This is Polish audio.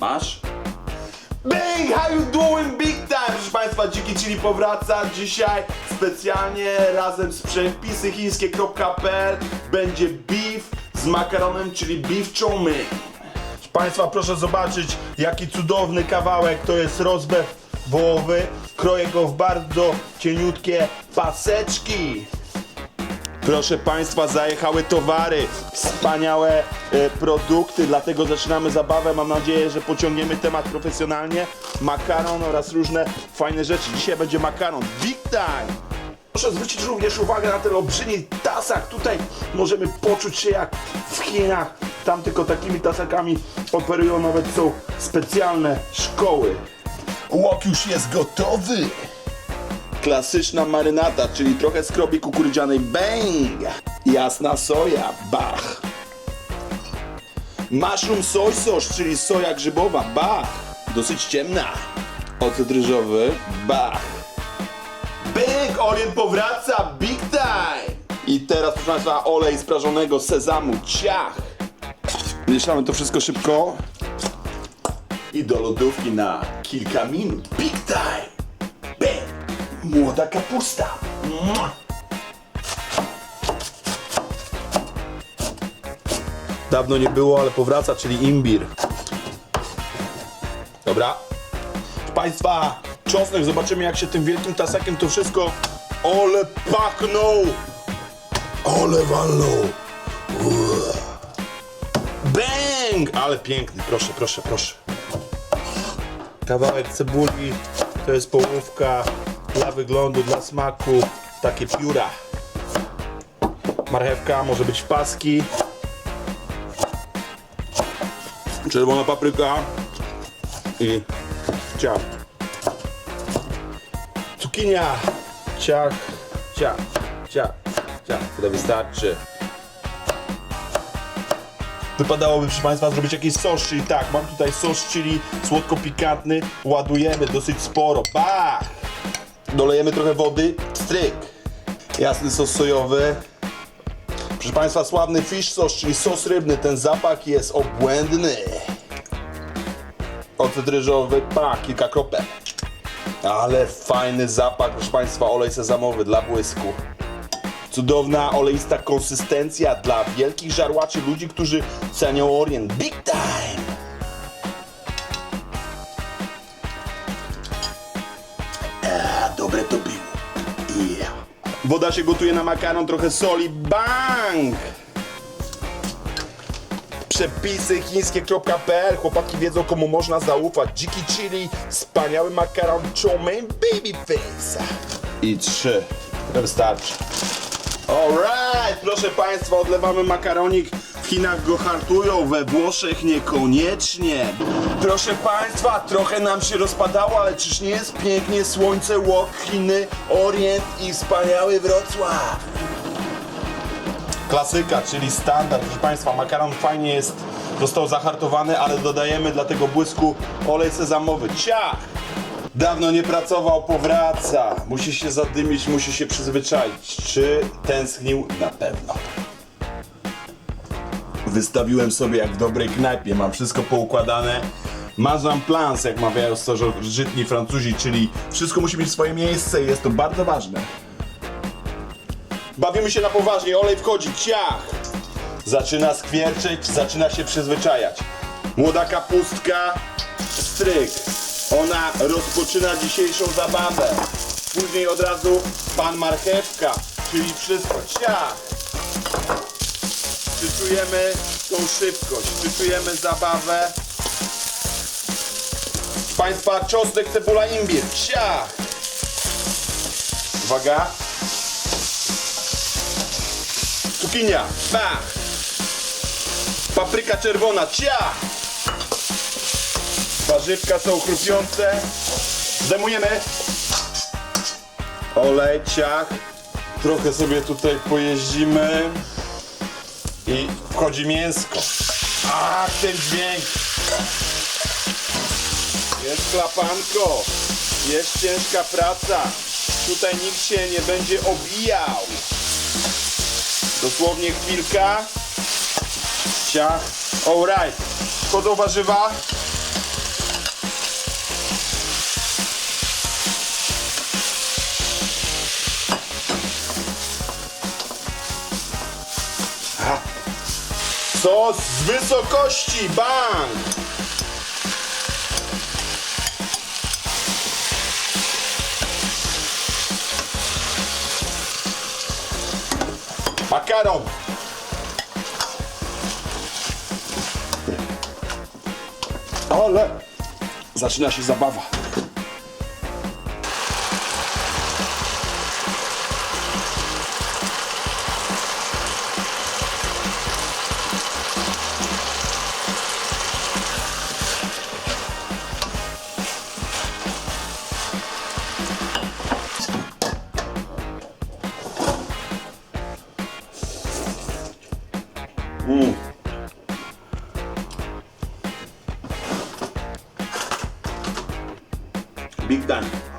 Masz? Bang! How you doing big time? Proszę Państwa, Dziki Chili powraca dzisiaj specjalnie razem z przepisychińskie.pl będzie beef z makaronem, czyli beef chow mein. Proszę Państwa, proszę zobaczyć jaki cudowny kawałek to jest rozbew wołowy. Kroję go w bardzo cieniutkie paseczki. Proszę Państwa, zajechały towary, wspaniałe e, produkty, dlatego zaczynamy zabawę. Mam nadzieję, że pociągniemy temat profesjonalnie. Makaron oraz różne fajne rzeczy. Dzisiaj będzie makaron time. Proszę zwrócić również uwagę na ten olbrzymi tasak. Tutaj możemy poczuć się jak w Chinach. Tam tylko takimi tasakami operują, nawet są specjalne szkoły. Łok już jest gotowy. Klasyczna marynata, czyli trochę skrobi kukurydzianej bang. Jasna soja, bach. Mushroom soy sauce, czyli soja grzybowa, bach. Dosyć ciemna. Ocet ryżowy, bach. Bang! Orient powraca, big time! I teraz, proszę Państwa, olej sprażonego sezamu, ciach. Mieszamy to wszystko szybko. I do lodówki na kilka minut, big time! Młoda kapusta. Dawno nie było, ale powraca, czyli imbir. Dobra. Proszę Państwa, czosnek, zobaczymy jak się tym wielkim tasakiem to wszystko ole pachnął. Ole walnął. Bang! Ale piękny, proszę, proszę, proszę. Kawałek cebuli, to jest połówka dla wyglądu, dla smaku, takie pióra. Marchewka może być w paski. Czerwona papryka i ciach. Cukinia, ciach, ciach, ciach, ciach. Tyle wystarczy. Wypadałoby, proszę Państwa, zrobić jakiś sos chili. Tak, mam tutaj sos chili słodko-pikantny. Ładujemy dosyć sporo. Bach! Dolejemy trochę wody. Stryk. Jasny sos sojowy. Proszę Państwa, sławny fish sos, czyli sos rybny. Ten zapach jest obłędny. Ocet ryżowy. Pach, kilka kropel. Ale fajny zapach, proszę Państwa, olej sezamowy dla błysku. Cudowna, oleista konsystencja dla wielkich żarłaczy, ludzi, którzy cenią Orient. Big time! Woda się gotuje na makaron, trochę soli. Bang! Przepisy chińskie.pl Chłopaki wiedzą komu można zaufać. Dziki chili, wspaniały makaron chow mein babyface. I trzy. To wystarczy. Alright, proszę Państwa, odlewamy makaronik. Chinach go hartują, we Włoszech niekoniecznie. Proszę Państwa, trochę nam się rozpadało, ale czyż nie jest pięknie słońce, łok, Chiny, Orient i wspaniały Wrocław. Klasyka, czyli standard. Proszę Państwa, makaron fajnie jest, został zahartowany, ale dodajemy dla tego błysku olej sezamowy. Ciach! Dawno nie pracował, powraca. Musi się zadymić, musi się przyzwyczaić. Czy tęsknił? Na pewno. Wystawiłem sobie jak w dobrej knajpie, mam wszystko poukładane. Marzam plans, jak mawiają starożytni Francuzi, czyli wszystko musi mieć swoje miejsce i jest to bardzo ważne. Bawimy się na poważnie, olej wchodzi, ciach! Zaczyna skwierczyć, zaczyna się przyzwyczajać. Młoda kapustka, stryk. Ona rozpoczyna dzisiejszą zabawę. Później od razu pan marchewka, czyli wszystko, ciach! Czy czujemy tą szybkość, czy czujemy zabawę? Państwa, czosnek, cebula, imbir, ciach! Uwaga! Cukinia, bach! Papryka czerwona, ciach! Warzywka są chrupiące. Zdejmujemy. Olej, ciach. Trochę sobie tutaj pojeździmy. I wchodzi mięsko. Ach, ten dźwięk. Jest klapanko. Jest ciężka praca. Tutaj nikt się nie będzie obijał. Dosłownie chwilka. Ciach. Alright. Wchodzą warzywa. Sos z wysokości, bang! Makaron. Ale zaczyna się zabawa. Big time.